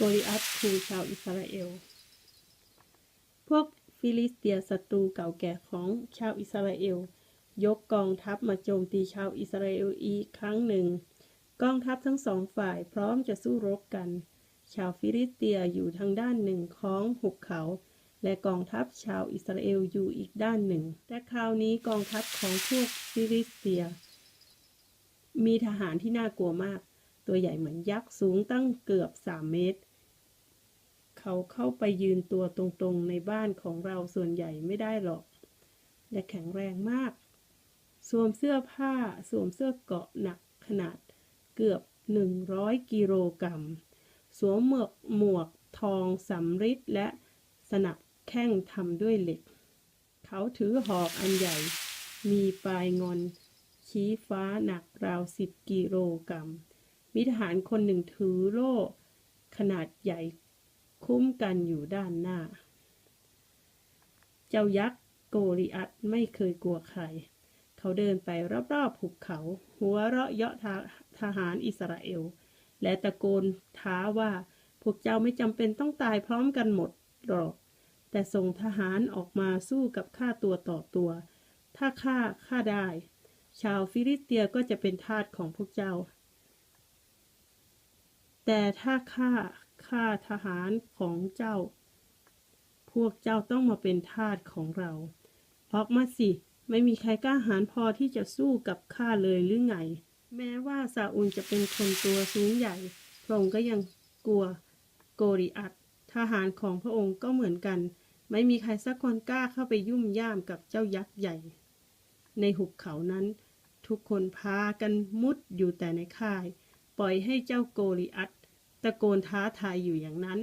โกลิอัตคือชาวอิสราเอล พวกฟิลิสเตียศัตรูเก่าแก่ของชาวอิสราเอล ยกกองทัพมาโจมตีชาวอิสราเอลอีกครั้งหนึ่ง กองทัพทั้งสองฝ่ายพร้อมจะสู้รบกัน ชาวฟิลิสเตียอยู่ทางด้านหนึ่งของหุบเขา และกองทัพชาวอิสราเอลอยู่อีกด้านหนึ่ง แต่คราวนี้กองทัพของพวกฟิลิสเตีย มีทหารที่น่ากลัวมาก ตัวใหญ่เหมือนยักษ์สูงตั้งเกือบสามเมตร เขาเข้าไปยืนตัวตรงๆในบ้านของเราส่วนใหญ่ไม่ได้หรอก และแข็งแรงมาก สวมเสื้อผ้า สวมเสื้อเกาะหนักขนาดเกือบ 100 กิโลกรัม สวมหมวกหมวกทองสำริดและสนับแข้งทำด้วยเหล็ก เขาถือหอกอันใหญ่ มีปลายงอนชี้ฟ้าหนักราวสิบกิโลกรัม มีทหารคนหนึ่งถือโล่ขนาดใหญ่ คุ้มกันอยู่ด้านหน้า เจ้ายักษ์โกริอัตไม่เคยกลัวใคร เขาเดินไปรอบๆภูเขา หัวเราะเยาะทาทหารอิสราเอล และตะโกนท้าว่าพวกเจ้าไม่จำเป็นต้องตายพร้อมกันหมดหรอก แต่ส่งทหารออกมาสู้กับข้าตัวต่อตัว ถ้าข้าข้าได้ ชาวฟิลิสเตียก็จะเป็นทาสของพวกเจ้า แต่ถ้าข้า ข้าทหารของเจ้า พวกเจ้าต้องมาเป็นทาสของเราออกมาสิ ไม่มีใครกล้าหาญพอที่จะสู้กับข้าเลยหรือไง แม้ว่าซาอุลจะเป็นคนตัวสูงใหญ่ พระองค์ก็ยังกลัวโกริอัตทหารของพระองค์ก็เหมือนกัน ไม่มีใครสักคนกล้าเข้าไปยุ่มย่ามกับเจ้ายักษ์ใหญ่ ในหุบเขานั้น ทุกคนพากันมุดอยู่แต่ในค่าย ปล่อยให้เจ้าโกริอัต ตะโกนท้าทายอยู่อย่างนั้น